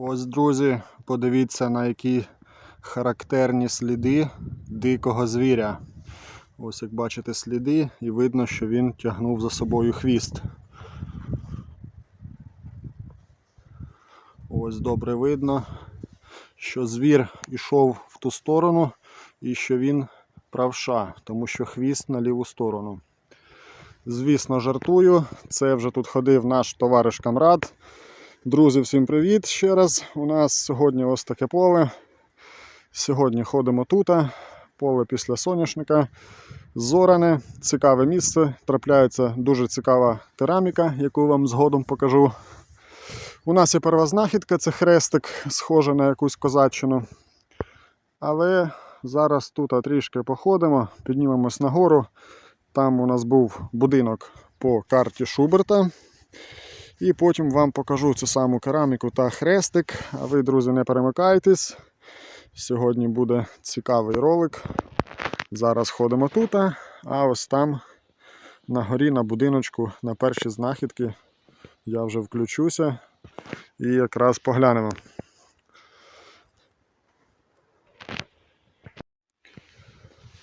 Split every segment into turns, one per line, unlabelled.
Ось, друзі, подивіться на які характерні сліди дикого звіря. Ось як бачите сліди, і видно, що він тягнув за собою хвіст. Ось добре видно, що звір ішов в ту сторону і що він правша, тому що хвіст на ліву сторону. Звісно, жартую. Це вже тут ходив наш товариш Камрад. Друзі, всім привіт ще раз. У нас сьогодні ось таке поле. Сьогодні ходимо тут. Поле після соняшника. Зоране, цікаве місце. Трапляється дуже цікава кераміка, яку вам згодом покажу. У нас є перша знахідка, це хрестик, схожий на якусь козаччину. Але зараз тут трішки походимо, піднімемось нагору. Там у нас був будинок по карті Шуберта. І потім вам покажу цю саму кераміку та хрестик. А ви, друзі, не перемикайтесь. Сьогодні буде цікавий ролик. Зараз ходимо тут, а ось там на горі, на будиночку, на перші знахідки я вже включуся і якраз поглянемо.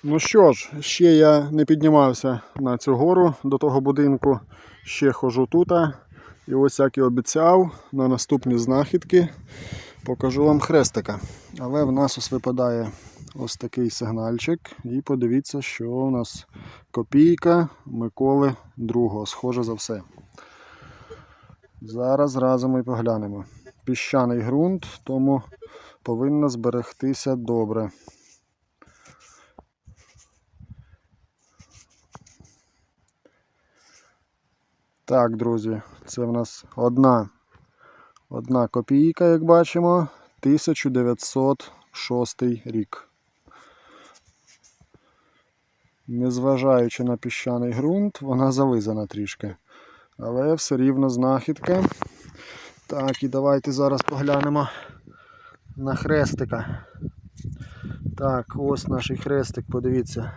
Ну що ж, ще я не піднімався на цю гору до того будинку, ще хожу тут. І ось як і обіцяв, на наступні знахідки покажу вам хрестика. Але в нас ось випадає ось такий сигнальчик. І подивіться, що у нас копійка Миколи II, схоже за все. Зараз разом і поглянемо. Піщаний ґрунт, тому повинно зберегтися добре. Так, друзі, це в нас одна, одна копійка, як бачимо, 1906 рік. Незважаючи на піщаний ґрунт, вона зализана трішки. Але все рівно знахідка. Так, і давайте зараз поглянемо на хрестика. Так, ось наш хрестик, подивіться.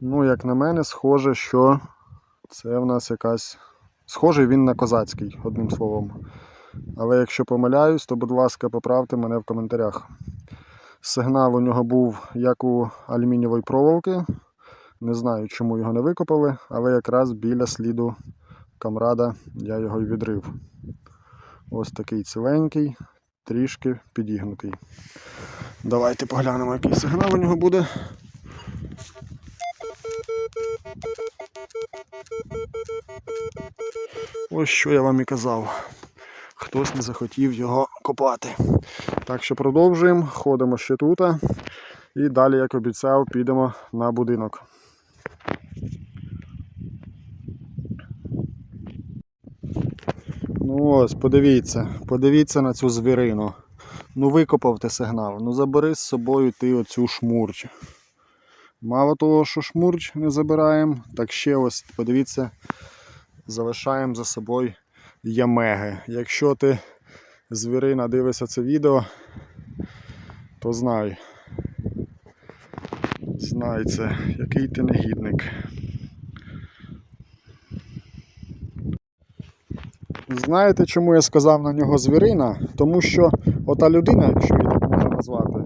Ну, як на мене, схоже, що це в нас якась. Схожий він на козацький, одним словом. Але якщо помиляюсь, то, будь ласка, поправте мене в коментарях. Сигнал у нього був як у алюмінієвої проволоки. Не знаю, чому його не викопали, але якраз біля сліду камрада я його й відрив. Ось такий ціленький, трішки підігнутий. Давайте поглянемо, який сигнал у нього буде. Ось що я вам і казав. Хтось не захотів його копати. Так що продовжуємо, ходимо ще тут. І далі, як обіцяв, підемо на будинок. Ну ось, подивіться, подивіться на цю звірину. Ну викопав ти сигнал. Ну забери з собою ти оцю шмурч. Мало того, що шмурч не забираємо, так ще ось подивіться, залишаємо за собою ямеги. Якщо ти звірина дивишся це відео, то знай. Знай це, який ти негідник. Знаєте, чому я сказав на нього звірина? Тому що ота людина, якщо її так можна назвати,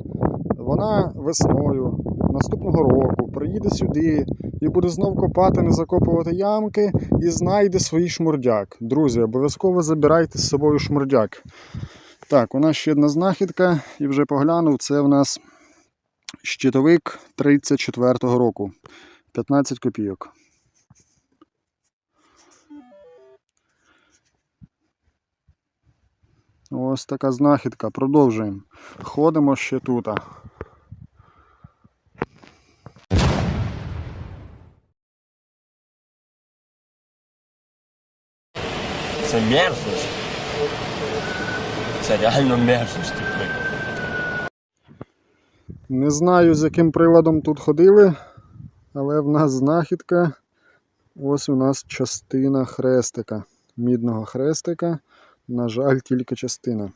вона весною наступного року приїде сюди і буде знов копати, не закопувати ямки і знайде свій шмурдяк. Друзі, обов'язково забирайте з собою шмурдяк. Так, у нас ще одна знахідка, і вже поглянув, це в нас щитовик 34-го року. 15 копійок. Ось така знахідка. Продовжуємо. Ходимо ще тут.
Це мерзость. Це реально мерзость. типу.
Не знаю, з яким приладом тут ходили, але в нас знахідка. Ось у нас частина хрестика. Мідного хрестика. На жаль, тільки частина.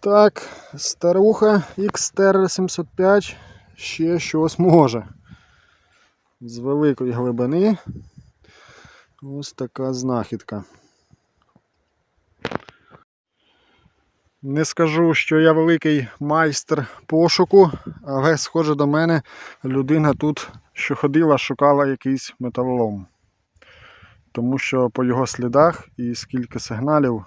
Так, старуха XTR 705 ще щось може. З великої глибини. Ось така знахідка. Не скажу, що я великий майстер пошуку, але схоже до мене людина тут, що ходила, шукала якийсь металолом. Тому що по його слідах і скільки сигналів.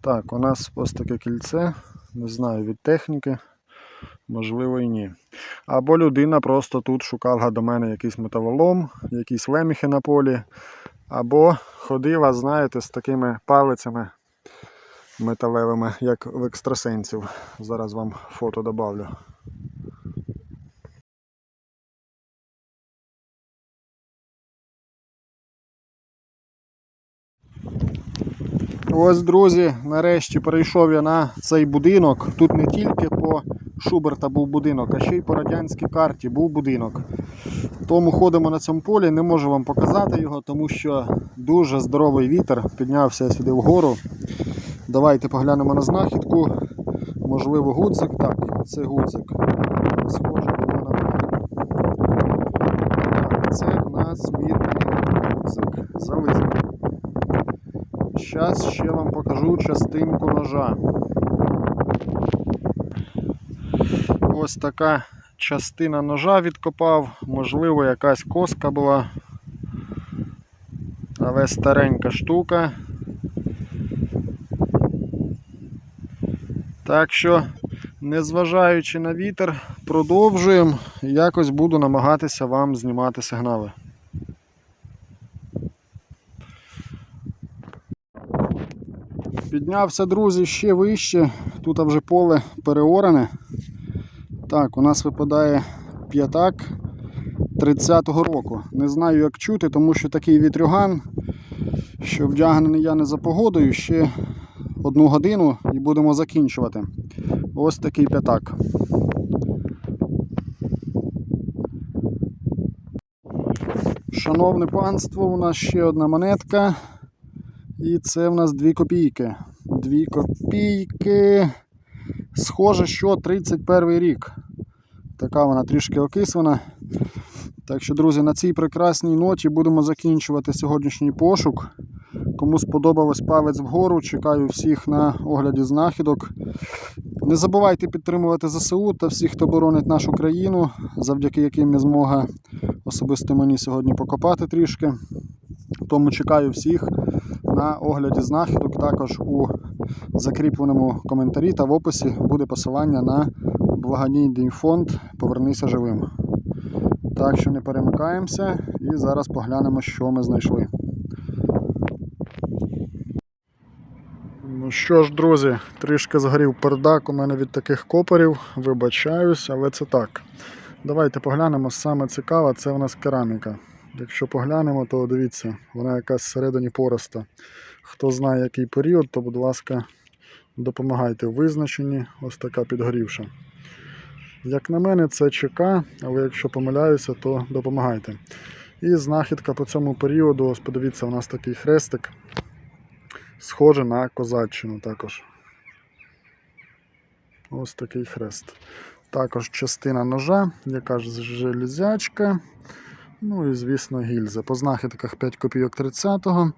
Так, у нас ось таке кільце. Не знаю від техніки. Можливо і ні. Або людина просто тут шукала до мене якийсь металолом, якісь леміхи на полі. Або ходила, знаєте, з такими палицями металевими, як в екстрасенсів. Зараз вам фото добавлю. Ось, друзі, нарешті перейшов я на цей будинок. Тут не тільки по Шуберта був будинок, а ще й по радянській карті був будинок. Тому ходимо на цьому полі, не можу вам показати його, тому що дуже здоровий вітер піднявся сюди вгору. Давайте поглянемо на знахідку. Можливо, гудзик. Так, це гудзик. Схоже було на. Так, це в нас мідний гудзик. Зализаний. Зараз ще вам покажу частинку ножа. Ось така частина ножа відкопав, можливо, якась коска була, але старенька штука. Так що, незважаючи на вітер, продовжуємо. Якось буду намагатися вам знімати сигнали. Піднявся, друзі, ще вище. Тут вже поле переоране. Так, у нас випадає п'ятак 30-го року. Не знаю, як чути, тому що такий вітрюган, що вдягнений я не за погодою, ще одну годину і будемо закінчувати. Ось такий п'ятак. Шановне панство, у нас ще одна монетка. І це в нас 2 копійки. 2 копійки. Схоже, що 31 рік. Така вона трішки окислена. Так що, друзі, на цій прекрасній ноті будемо закінчувати сьогоднішній пошук. Кому сподобалось палець вгору, чекаю всіх на огляді знахідок. Не забувайте підтримувати ЗСУ та всіх, хто боронить нашу країну, завдяки яким є змога особисто мені сьогодні покопати трішки. Тому чекаю всіх на огляді знахідок. Також у закріпленому коментарі та в описі буде посилання на благодійний фонд Повернися живим. Так що не перемикаємося і зараз поглянемо, що ми знайшли. Ну що ж, друзі, трішки згорів пердак у мене від таких копорів. Вибачаюсь, але це так. Давайте поглянемо. Саме цікаве, це у нас кераміка. Якщо поглянемо, то дивіться, вона якась всередині пороста. Хто знає, який період, то, будь ласка, допомагайте в визначенні. Ось така підгорівша. Як на мене, це ЧК, але якщо помиляюся, то допомагайте. І знахідка по цьому періоду, ось подивіться, у нас такий хрестик. Схоже на козаччину також. Ось такий хрест. Також частина ножа, яка ж железячка. Ну і, звісно, гільза. По знахідках 5 копійок 30-го,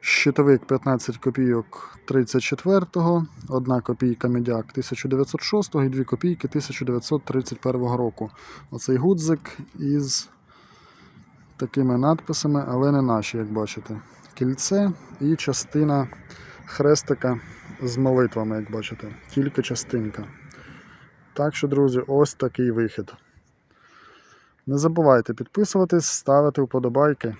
щитовик 15 копійок 34-го, 1 копійка медяк 1906 і 2 копійки 1931 року. Оцей гудзик із такими надписами, але не наші, як бачите. Кільце і частина хрестика з молитвами, як бачите. Тільки частинка. Так що, друзі, ось такий вихід. Не забувайте підписуватись, ставити вподобайки.